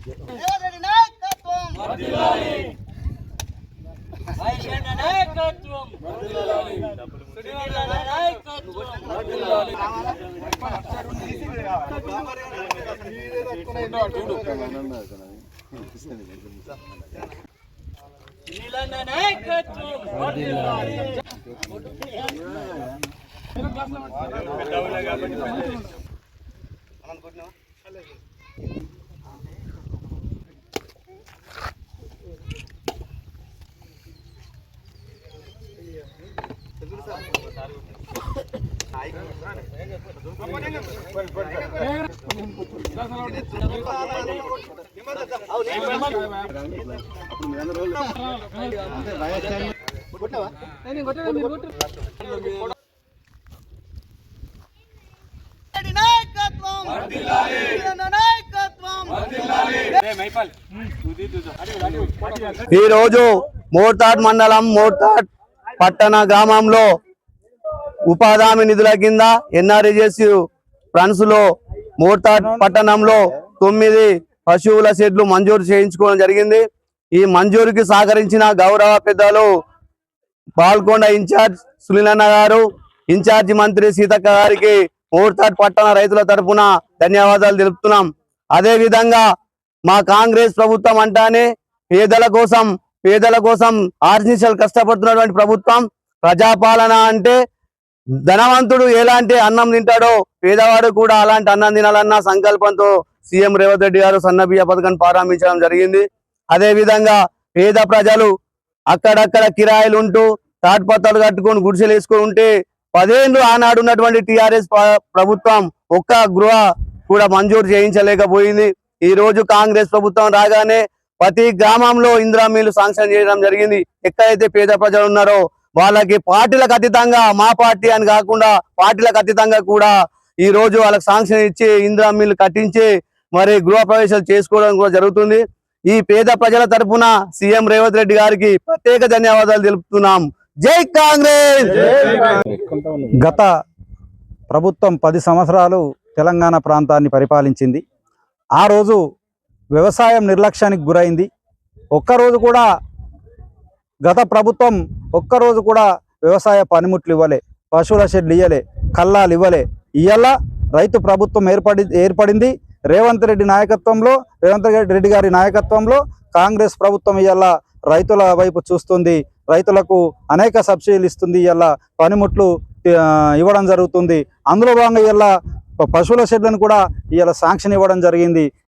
రేవంత్ నాయకత్వం వైశేష నాయకత్వం సునీల నాయకత్వం సునీల నాయకత్వం రెడ్డి నాయకత్వం సునీల నాయకత్వం ఈ రోజు మోర్తాడ్ మండలం మోర్తాడ్ పట్టణ గ్రామంలో ఉపాధి హామీ నిధుల కింద ఎన్ఆర్ఎస్ ఫ్రెండ్స్లో మోర్తాడ్ పట్టణంలో తొమ్మిది పశువుల షెడ్లు మంజూరు చేయించుకోవడం జరిగింది. ఈ మంజూరుకి సహకరించిన గౌరవ పెద్దలు పాల్కొండ ఇన్ఛార్జ్ సునీలన్న గారు ఇన్ఛార్జి మంత్రి సీతక్క గారికి మోర్తాడ్ పట్టణ రైతుల తరపున ధన్యవాదాలు తెలుపుతున్నాం. అదే విధంగా మా కాంగ్రెస్ ప్రభుత్వం అంటానే పేదల కోసం పేదల కోసం ఆర్జిషల్ కష్టపడుతున్నటువంటి ప్రభుత్వం ప్రజాపాలన అంటే ధనవంతుడు ఎలాంటి అన్నం తింటాడో పేదవాడు కూడా అలాంటి అన్నం తినాలన్న సంకల్పంతో సీఎం రేవంత్ రెడ్డి గారు సన్నబియ్య పథకాన్ని ప్రారంభించడం జరిగింది. అదే విధంగా పేద ప్రజలు అక్కడక్కడ కిరాయిలు ఉంటూ తాటిపత్రాలు కట్టుకొని గుడిసెలు వేసుకుని ఉంటే పదేళ్ళు ఆనాడు ఉన్నటువంటి టిఆర్ఎస్ ప్రభుత్వం ఒక్క గృహ కూడా మంజూరు చేయించలేకపోయింది. ఈ రోజు కాంగ్రెస్ ప్రభుత్వం రాగానే ప్రతి గ్రామంలో ఇందిరా మీలు శాంక్షన్ చేయడం జరిగింది. ఎక్కడైతే పేద ప్రజలు ఉన్నారో వాళ్ళకి పార్టీలకు అతీతంగా మా పార్టీ అని కాకుండా పార్టీలకు అతీతంగా కూడా ఈ రోజు వాళ్ళకి శాంక్షన్ ఇచ్చి ఇందిరా మిల్లు కట్టించి మరి గృహ ప్రవేశాలు చేసుకోవడం కూడా జరుగుతుంది. ఈ పేద ప్రజల తరపున సీఎం రేవంత్ రెడ్డి గారికి ప్రత్యేక ధన్యవాదాలు తెలుపుతున్నాం. జై కాంగ్రెస్! గత ప్రభుత్వం పది సంవత్సరాలు తెలంగాణ ప్రాంతాన్ని పరిపాలించింది. ఆ రోజు వ్యవసాయం నిర్లక్ష్యానికి గురైంది. ఒక్కరోజు కూడా గత ప్రభుత్వం ఒక్కరోజు కూడా వ్యవసాయ పనిముట్లు ఇవ్వలే పశువుల షెడ్లు ఇవ్వలే కల్లాలు ఇవ్వలే. ఇయ్యాల రైతు ప్రభుత్వం ఏర్పడి ఏర్పడింది. రేవంత్ రెడ్డి నాయకత్వంలో రేవంత్ రెడ్డి గారి నాయకత్వంలో కాంగ్రెస్ ప్రభుత్వం ఇవాళ రైతుల వైపు చూస్తుంది. రైతులకు అనేక సబ్సిడీలు ఇస్తుంది ఇవాళ పనిముట్లు ఇవ్వడం జరుగుతుంది. అందులో భాగంగా ఇవాళ పశువుల షెడ్లను కూడా ఇవాళ శాంక్షన్ ఇవ్వడం జరిగింది.